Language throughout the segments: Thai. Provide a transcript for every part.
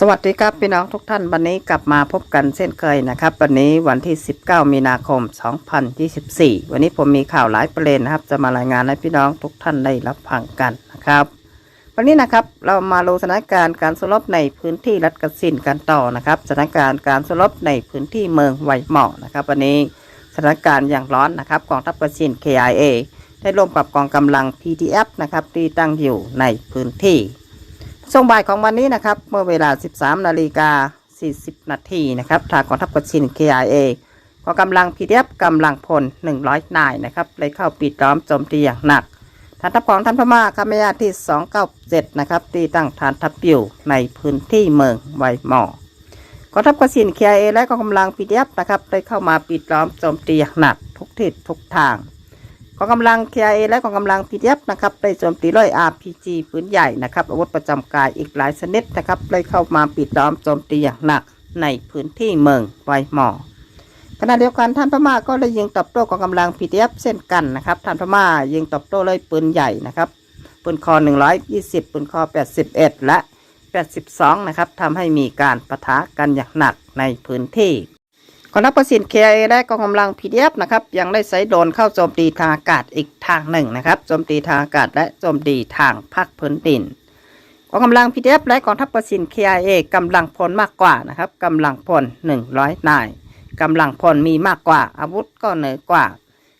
สวัสดีครับพี่น้องทุกท่านวันนี้กลับมาพบกันเช่นเคยนะครับ วันนี้วันที่ 19 มีนาคม 2024 วันนี้ผมมีข่าวหลายประเด็นนะครับ จะมารายงานให้พี่น้องทุกท่านได้รับฟังกันนะครับ วันนี้นะครับเรามาลงสถานการณ์การสู้รบในพื้นที่รัฐกสินกันต่อนะครับสถานการณ์การสู้รบในพื้นที่เมืองไวเหมาะนะครับวันนี้สถานการณ์อย่างร้อนนะครับกองทัพกสิน KIA ได้ร่วมกับกองกำลัง PDF นะครับที่ตั้งอยู่ในพื้นที่ ช่วงบ่ายของวันนี้นะครับ เมื่อเวลา 13 นาฬิกา 40 นาทีนะครับทางกองทัพกชิน KIA ก็กำลังพีเดียบกำลังพล 100 นายนะครับเลยเข้าปิดล้อมโจมตีอย่างหนักฐานทัพของท่านพม่าคำมยาที่ 297 นะครับตีตั้งฐานทัพอยู่ในพื้นที่เมืองไวหมอกองทัพกสิน KIA และกองกำลังพีเดียบนะครับได้เข้ามาปิดล้อมโจมตีอย่างหนักทุกทิศทุกทาง กองกำลัง KIA และกองกำลัง PDF นะครับได้โจมตีด้วย RPG ปืนใหญ่นะครับอาวุธประจำกายอีกหลายชนิดนะครับได้เข้ามาปิดล้อมโจมตีอย่างหนักในพื้นที่เมืองไวหมอขณะเดียวกันท่านพม่าก็ได้ยิงตอบโต้กองกำลัง PDF เช่นกันนะครับท่านพม่ายิงตอบโต้เลยปืนใหญ่นะครับปืนคอ 120 ปืนคอ 81 และ 82 นะครับทำให้มีการปะทะกันอย่างหนักในพื้นที่ กองทัพประสิทธิ์ KIA และกองกำลัง PDF นะครับยังได้ใช้โดรนเข้าโจมตีทางอากาศอีกทางหนึ่งนะครับโจมตีทางอากาศและโจมตีทางภาคพื้นดินกองกำลัง PDF และกองทัพประสิทธิ์ KIA กำลังพลมากกว่านะครับกำลังพล100นายกำลังพลมีมากกว่า อาวุธก็เหนือกว่า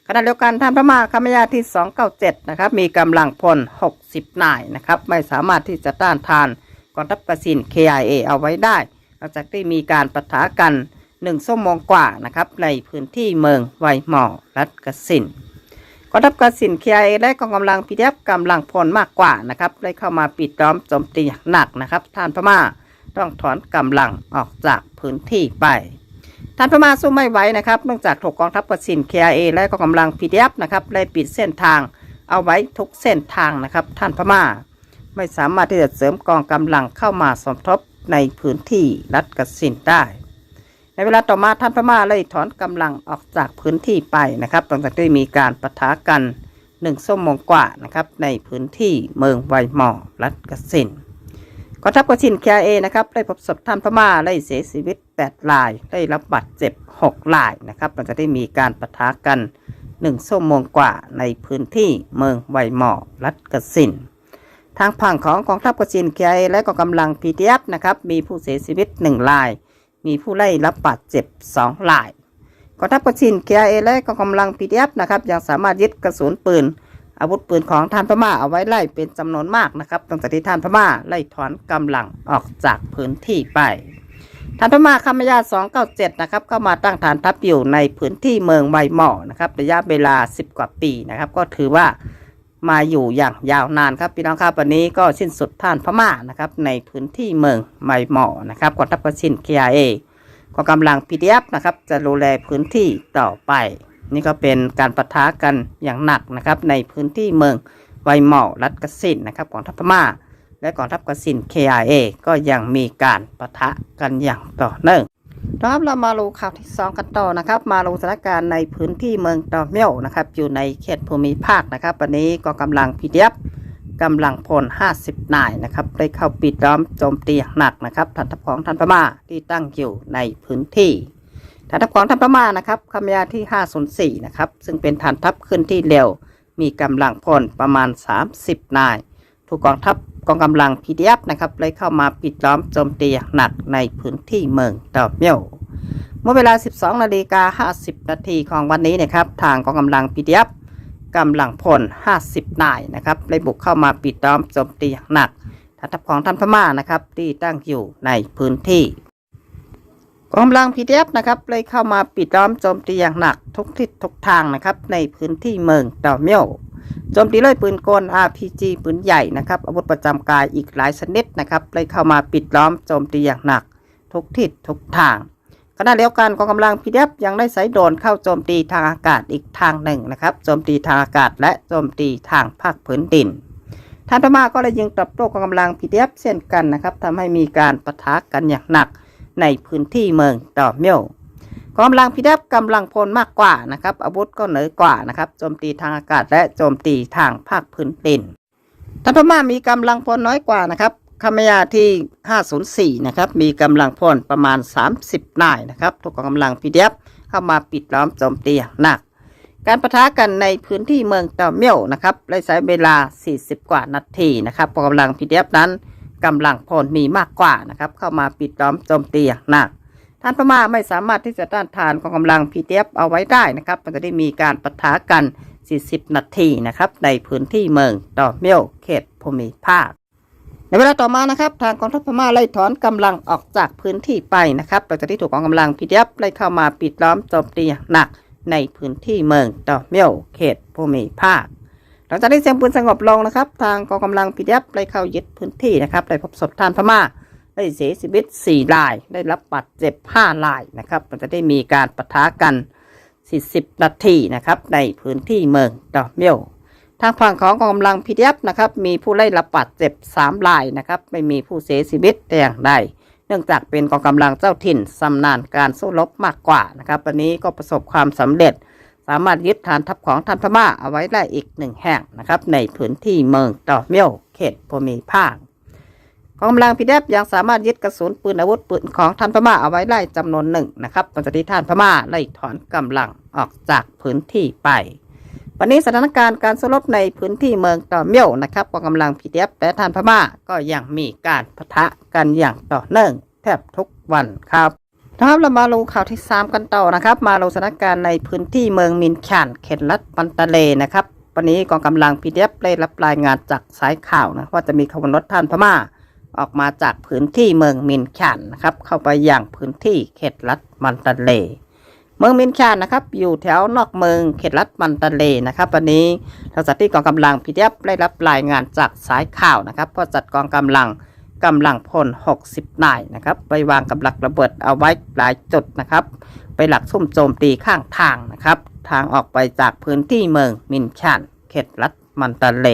ขณะเดียวกันท่านพระมาคำมยาที่ 297 นะครับ มีกำลังพล 60 นายนะครับ ไม่สามารถที่จะต้านทานกองทัพประสิทธิ์ KIA เอาไว้ได้ หลังจากที่มีการปะทะกัน หนึ่งชั่วโมงกว่านะครับ ในพื้นที่เมืองไวหมอรัฐกสินกองทัพกสินเคียและกองกำลังพีเดฟกำลังพลมากกว่านะครับ ได้เข้ามาปิดล้อมโจมตีอย่างหนักนะครับท่านพม่าต้องถอนกำลังออกจากพื้นที่ไปท่านพม่าสู้ไม่ไหวนะครับ เนื่องจากถูกกองทัพกสินเคียและกองกำลังพีเดฟนะครับได้ปิดเส้นทางเอาไว้ทุกเส้นทางนะครับท่านพม่า ไม่สามารถที่จะเสริมกองกำลังเข้ามาสมทบในพื้นที่รัฐกสินได้ ในเวลาต่อมาท่านพม่าเลยถอนกำลังออกจากพื้นที่ไปนะครับหลังจากที่มีการปะทะกันหนึ่งชั่วโมงกว่านะครับในพื้นที่เมืองไวหมอรัฐกสินกองทัพกสินแคเอนะครับได้พบศพท่านพม่าได้เสียชีวิต 8 ราย ได้รับบาดเจ็บ 6 รายนะครับหลังจากที่มีการปะทะกันหนึ่งชั่วโมงกว่าในพื้นที่เมืองไวหมอรัฐกสินทางฝั่งของกองทัพกสินแคเอและกองกำลัง PDF นะครับมีผู้เสียชีวิต 1 ราย มีผู้ไล่รับบาดเจ็บ2รายกองทัพกชินเคียเอและกองกำลังพีดีเอฟนะครับยังสามารถยึดกระสุนปืน อาวุธปืนของท่านพม่าเอาไว้ไล่เป็นจำนวนมากนะครับตั้งแต่ที่ท่านพม่าไล่ถอนกำลังออกจากพื้นที่ไปท่านพม่าคำมยา297 นะครับเข้ามาตั้งฐานทัพอยู่ในพื้นที่เมืองไวหมอนะครับระยะเวลา 10 กว่าปีนะครับ ก็ถือว่า มาอยู่อย่างยาวนานครับพี่น้องครับวันนี้ก็สิ้นสุดท่านพม่านะครับในพื้นที่เมืองไวหมอนะครับกองทัพกชินเคียเอก็กำลัง PDF นะครับจะดูแลพื้นที่ต่อไป นี่ก็เป็นการปะทะกันอย่างหนักนะครับในพื้นที่เมืองไวหมอรัฐกสินนะครับของทัพพม่า และกองทัพกสิน KIA ก็ยังมีการปะทะกันอย่างต่อเนื่อง รับเรามาดูข่าวที่สองกันต่อนะครับ มาลงสถานการณ์ในพื้นที่เมืองตอเมียวนะครับ อยู่ในเขตภูมิภาคนะครับวันนี้ก็กำลัง PDF กำลังพล 50 นายนะครับ ได้เข้าปิดล้อมโจมตีอย่างหนักนะครับฐานทัพของท่านพม่าที่ตั้งอยู่ในพื้นที่ฐานทัพของท่านพม่านะครับคำยาที่ 504 นะครับ ซึ่งเป็นฐานทัพขึ้นที่เร็ว มีกำลังพลประมาณ 30 นาย ถูกกองทัพกองกำลัง PDF นะครับเลยเข้ามาปิดล้อมโจมตีอย่างหนักในพื้นที่เมืองตอเมียวเมื่อเวลา 12 นาฬิกา 50 นาทีของวันนี้นะครับ ทางกองกำลัง PDF กำลังพล 50 นายนะครับได้บุกเข้ามาปิดล้อมโจมตีอย่างหนักฐานทัพของท่านพม่านะครับที่ตั้งอยู่ในพื้นที่กองกำลัง PDF นะครับเลยเข้ามาปิดล้อมโจมตีอย่างหนักทุกทิศทุกทางนะครับในพื้นที่เมืองเต่าเมียว โจมตีด้วยปืนกล RPG ปืนใหญ่นะครับ อาวุธประจำกายอีกหลายชนิดนะครับเลยเข้ามาปิดล้อมโจมตีอย่างหนัก ทุกทิศทุกทางขณะเดียวกันกองกำลังพีเดฟยังได้ใช้โดรนเข้าโจมตีทางอากาศอีกทางหนึ่งนะครับโจมตีทางอากาศและโจมตีทางภาคพื้นดินท่านพม่าก็ได้ยิงตอบโต้กองกำลังพีเดฟเช่นกันนะครับทำให้มีการปะทะกันอย่างหนักในพื้นที่เมืองต่อเมียว กองกำลังพีเดฟกำลังพลมากกว่านะครับ อาวุธก็เหนือกว่านะครับโจมตีทางอากาศและโจมตีทางภาคพื้นดินท่านพม่ามีกำลังพลน้อยกว่านะครับขมยาที่ 504 นะครับ มีกำลังพลประมาณ 30 นายนะครับ ทุกกองกำลังพีเดียเข้ามาปิดล้อมโจมตีอย่างหนัก การประทะกันในพื้นที่เมืองเตาเมียวนะครับได้ใช้เวลา 40 กว่านาทีนะครับกองกำลังพีเดียนั้นกำลังพลมีมากกว่านะครับ เข้ามาปิดล้อมโจมตีอย่างหนัก ท่านพม่าไม่สามารถที่จะต้านทานกองกำลังพีเดียเอาไว้ได้นะครับ มันจะได้มีการปะทะกัน 40 นาทีนะครับ ในพื้นที่เมืองตอเมียวเขตภูมิภาค ในเวลาต่อมานะครับ ทางกองทัพพม่าไล่ถอนกำลังออกจากพื้นที่ไปนะครับหลังจากที่ถูกกองกำลังพีเดียไล่เข้ามาปิดล้อมโจมตีอย่างหนักในพื้นที่เมืองตอเมียวเขตภูมิภาคหลังจากที่เสียงปืนสงบลงนะครับ ทางกองกำลังพีเดียไล่เข้ายึดพื้นที่นะครับได้พบศพท่านพม่า ได้เสียชีวิต4ราย ได้รับบาดเจ็บ5รายนะครับ มันจะได้มีการปะทะกัน 40 นาทีนะครับ ในพื้นที่เมืองดอเมียวทางฝั่งของกองกำลังพีดีนะครับ มีผู้ได้รับบาดเจ็บ3รายนะครับ ไม่มีผู้เสียชีวิตแต่อย่างใด เนื่องจากเป็นกองกำลังเจ้าถิ่นสำนานการสู้รบมากกว่านะครับ วันนี้ก็ประสบความสำเร็จ สามารถยึดฐานทัพของทันพม่าเอาไว้ได้อีกหนึ่งแห่งนะครับ ในพื้นที่เมืองดอเมียวเขตภูมิภาค กองกำลังพีเดฟยังสามารถยึดกระสุนปืนอาวุธปืนของท่านพม่าเอาไว้ได้จำนวนหนึ่งนะครับหลังจากที่ท่านพม่าไล่ถอนกำลังออกจากพื้นที่ไป วันนี้สถานการณ์การสู้รบในพื้นที่เมืองต่อเมี่ยวนะครับกองกำลังพีเดฟและท่านพม่าก็ยังมีการปะทะกันอย่างต่อเนื่องแทบทุกวันครับนะครับเรามาลงข่าวที่ 3 กันต่อนะครับ มาลงสถานการณ์ในพื้นที่เมืองมินชานเขตรัฐปันตะเลนะครับวันนี้กองกำลังพีเดฟได้รับรายงานจากสายข่าวนะว่าจะมีขบวนรถท่านพม่า ออกมาจากพื้นที่เมืองมินชานนะครับ เข้าไปอย่างพื้นที่เขตรัฐมันตะเล เมืองมินชานนะครับ อยู่แถวนอกเมืองเขตรัฐมันตะเลนะครับวันนี้ทางจัดที่กองกำลังพีเดียได้รับรายงานจากสายข่าวนะครับก็จัดกองกำลังกำลังพล 60 นายนะครับ ไปวางกับหลักระเบิดเอาไว้หลายจุดนะครับ ไปหลักซุ่มโจมตีข้างทางนะครับ ทางออกไปจากพื้นที่เมืองมินชานเขตรัฐมันตะเล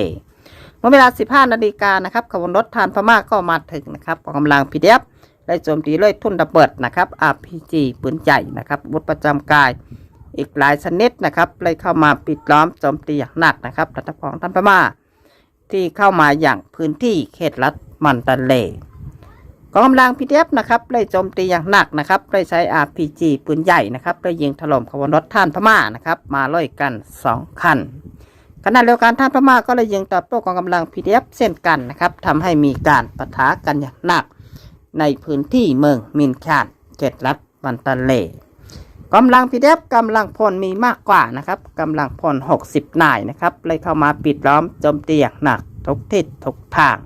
เมื่อเวลา 15 นาฬิกานะครับขบวนรถทานพม่าก็มาถึงนะครับกองกำลังพีเดียได้โจมตีด้วยทุ่นระเบิดนะครับ RPG ปืนใหญ่นะครับวุธประจำกาย อีกหลายชนิดนะครับเลยเข้ามาปิดล้อมโจมตีอย่างหนักนะครับรัฐของท่านพม่า ที่เข้ามาอย่างพื้นที่เขตรัฐมันตะเลกองกำลังพีเดียนะครับได้โจมตีอย่างหนักนะครับได้ใช้ RPG ปืนใหญ่นะครับได้ยิงถล่มขบวนรถท่านพม่านะครับมาล่อยกันสองคัน ขณะเดียวกันท่านพม่าก็เลยยิงตอบโต้กองกำลัง PDF เช่นกันนะครับทำให้มีการปะทะกันอย่างหนัก ในพื้นที่เมืองมินชานเขตรัฐวันตะเลกำลัง PDF กำลังพลมีมากกว่านะครับกำลังพล 60 นายนะครับเลยเข้ามาปิดล้อมโจมตีอย่างหนักทุกทิศทุกทาง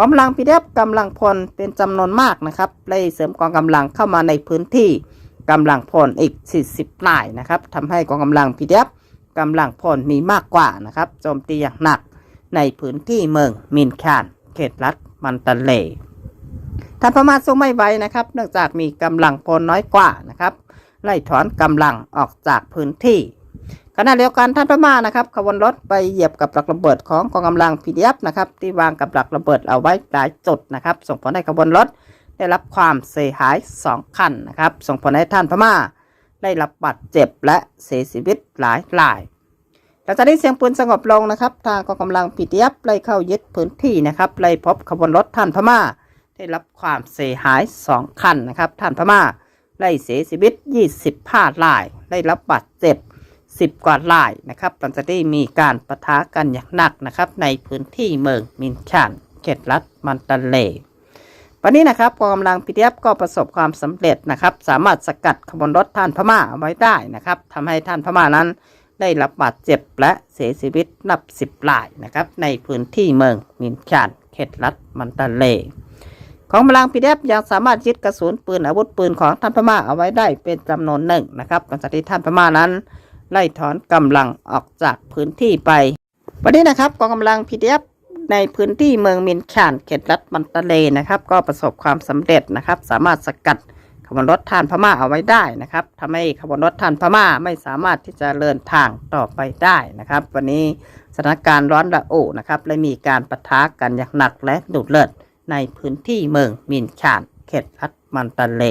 กำลัง PDF กำลังพลเป็นจำนวนมากนะครับเลยเสริมกองกำลังเข้ามาในพื้นที่กำลังพลอีก 40 นายนะครับทำให้กองกำลัง PDF กำลังพลมีมากกว่านะครับโจมตีอย่างหนักในพื้นที่เมืองมินคาน เขตรัฐมันตะเลท่านพม่าสู้ไม่ไหวนะครับ เนื่องจากมีกำลังพลน้อยกว่านะครับไล่ถอนกำลังออกจากพื้นที่ขณะเดียวกันท่านพม่านะครับขบวนรถไปเหยียบกับหลักระเบิดของกองกำลังพีดีฟนะครับที่วางกับหลักระเบิดเอาไว้หลายจุดนะครับ ส่งผลให้ขบวนรถได้รับความเสียหายสองคันนะครับ ส่งผลให้ท่านพม่า ได้รับบาดเจ็บและเสียชีวิตหลายรายหลังจากที่เสียงปืนสงบลงนะครับ ทางกองกำลังพีดีเอฟไล่เข้ายึดพื้นที่นะครับไล่พบขบวนรถท่านพม่า ได้รับความเสียหายสองคันนะครับท่านพม่าไล่เสียชีวิต 25ราย ได้รับบาดเจ็บ 10 กว่ารายนะครับหลังจากที่มีการปะทะกันอย่างหนักนะครับในพื้นที่เมืองมินชานเขตรัฐมันตะเล วันนี้นะครับกองกำลังพีดีเอฟก็ประสบความสำเร็จนะครับ สามารถสกัดขบวนรถท่านพม่าเอาไว้ได้นะครับทำให้ท่านพม่านั้นได้รับบาดเจ็บและเสียชีวิตนับสิบรายนะครับ ในพื้นที่เมืองมินชานเขตรัฐมันตะเล ของกำลังพีดีเอฟยังสามารถยึดกระสุนปืนอาวุธปืนของท่านพม่าเอาไว้ได้เป็นจำนวนหนึ่งนะครับหลังจากที่ท่านพม่านั้นไล่ถอนกำลังออกจากพื้นที่ไป วันนี้นะครับกองกำลัง PDF ในพื้นที่เมืองมินชานเขตรัฐมันตะเลนะครับ ก็ประสบความสำเร็จนะครับ สามารถสกัดขบวนรถทานพม่าเอาไว้ได้นะครับทำให้ขบวนรถทานพม่าไม่สามารถที่จะเดินทางต่อไปได้นะครับ วันนี้สถานการณ์ร้อนระอุนะครับและมีการปะทะกันอย่างหนักและดุเดือดในพื้นที่เมืองมินชาน เขตรัฐมันตะเล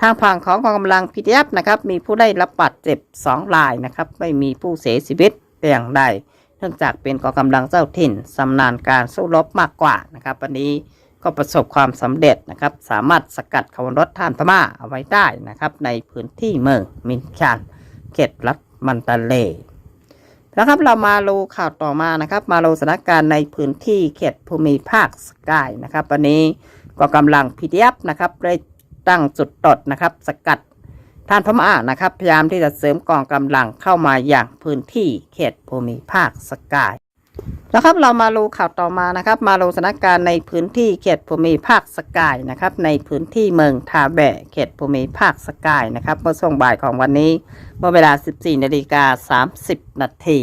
ทางฝั่งของกองกำลัง PDF นะครับ มีผู้ได้รับบาดเจ็บ2รายนะครับ ไม่มีผู้เสียชีวิตแต่อย่างใด เนื่องจากเป็นกองกำลังเจ้าถิ่นสำนาญการสู้รบมากกว่านะครับวันนี้ก็ประสบความสำเร็จนะครับ สามารถสกัดขบวนรถท่านพม่าเอาไว้ได้นะครับ ในพื้นที่เมืองมินชานเขตรัฐมันตาเลนะครับเรามาดูข่าวต่อมานะครับ มาดูสถานการณ์ในพื้นที่เขตภูมิภาคสกายนะครับ วันนี้กองกำลัง PDF นะครับได้ตั้งจุดตดนะครับ สกัด ท่านพม่านะครับ พยายามที่จะเสริมกองกำลังเข้ามาอย่างพื้นที่เขตภูมิภาคสกายนะครับเรามาดูข่าวต่อมานะครับ มาดูสถานการณ์ในพื้นที่เขตภูมิภาคสกายนะครับ ในพื้นที่เมืองทาแบะเขตภูมิภาคสกายนะครับเมื่อช่วงบ่ายของวันนี้เมื่อเวลา 14นาฬิกา30นาที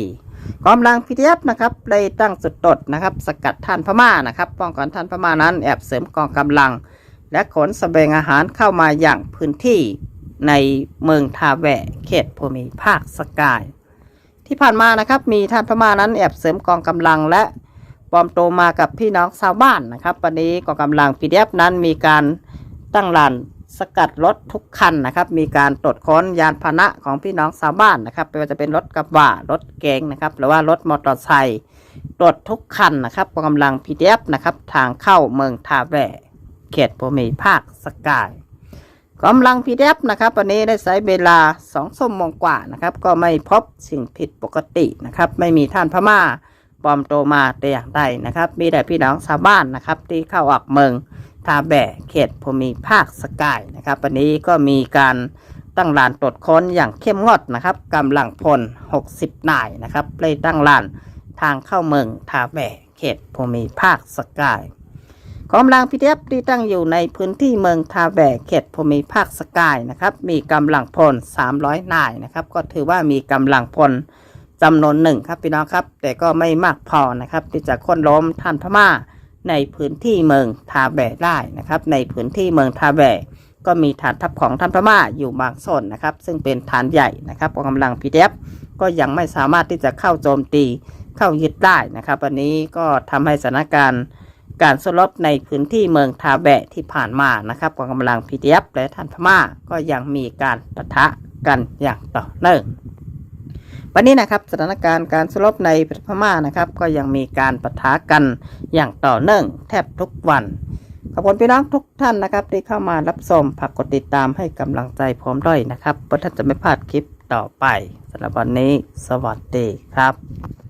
กองกำลัง PDF นะครับเลยตั้งจุดตดนะครับ สกัดท่านพม่านะครับ ป้องกันท่านพม่านั้นแอบเสริมกองกำลัง และขนสเสบียงอาหารเข้ามาอย่างพื้นที่ ในเมืองทาแวะเขตภูมิภาคสกาย ที่ผ่านมานะครับ มีท่านพม่านั้นแอบเสริมกองกำลังและปลอมตัวมากับพี่น้องชาวบ้านนะครับวันนี้กองกำลัง PDF นั้นมีการตั้งลานสกัดรถทุกคันนะครับ มีการตรวจค้นยานพาหนะของพี่น้องชาวบ้านนะครับไม่ว่าจะเป็นรถกระบะรถเก๋งนะครับ หรือว่ารถมอเตอร์ไซค์ตรวจทุกคันนะครับกองกำลัง PDF นะครับ ทางเข้าเมืองทาแวะเขตภูมิภาคสกาย กำลัง PDF นะครับวันนี้ได้ใช้เวลาสองชั่วโมงกว่านะครับ ก็ไม่พบสิ่งผิดปกตินะครับ ไม่มีท่านพม่าปลอมตัวมาแต่อย่างใดนะครับ มีแต่พี่น้องชาวบ้านนะครับ ที่เข้าออกเมืองทาแบะเขตภูมิภาคสกายนะครับวันนี้ก็มีการตั้งลานตรวจค้นอย่างเข้มงวดนะครับกำลังพล 60 นายนะครับเลยตั้งลานทางเข้าเมืองทาแบะเขตภูมิภาคสกาย กองกำลังพีเอฟที่ตั้งอยู่ในพื้นที่เมืองทาแบกเขตภูมิภาคสกายนะครับ มีกำลังพล 300 นายนะครับ ก็ถือว่ามีกำลังพลจำนวนหนึ่งครับพี่น้องครับ แต่ก็ไม่มากพอนะครับที่จะค้นล้มท่านพม่าในพื้นที่เมืองทาแบกได้นะครับ ในพื้นที่เมืองทาแบกก็มีฐานทัพของท่านพม่าอยู่บางส่วนนะครับ ซึ่งเป็นฐานใหญ่นะครับกองกำลังพีเอฟก็ยังไม่สามารถที่จะเข้าโจมตีเข้ายึดได้นะครับ วันนี้ก็ทำให้สถานการณ์ การสู้รบในพื้นที่เมืองทาแบะที่ผ่านมานะครับกองกำลัง PDF และท่านพม่าก็ยังมีการปะทะกันอย่างต่อเนื่องวันนี้นะครับสถานการณ์การสู้รบในประเทศพม่านะครับ ก็ยังมีการปะทะกันอย่างต่อเนื่องแทบทุกวันขอบคุณพี่น้องทุกท่านนะครับที่เข้ามารับชมฝากกดติดตามให้กำลังใจพร้อมด้วยนะครับเพื่อท่านจะไม่พลาดคลิปต่อไปสำหรับวันนี้ สวัสดีครับ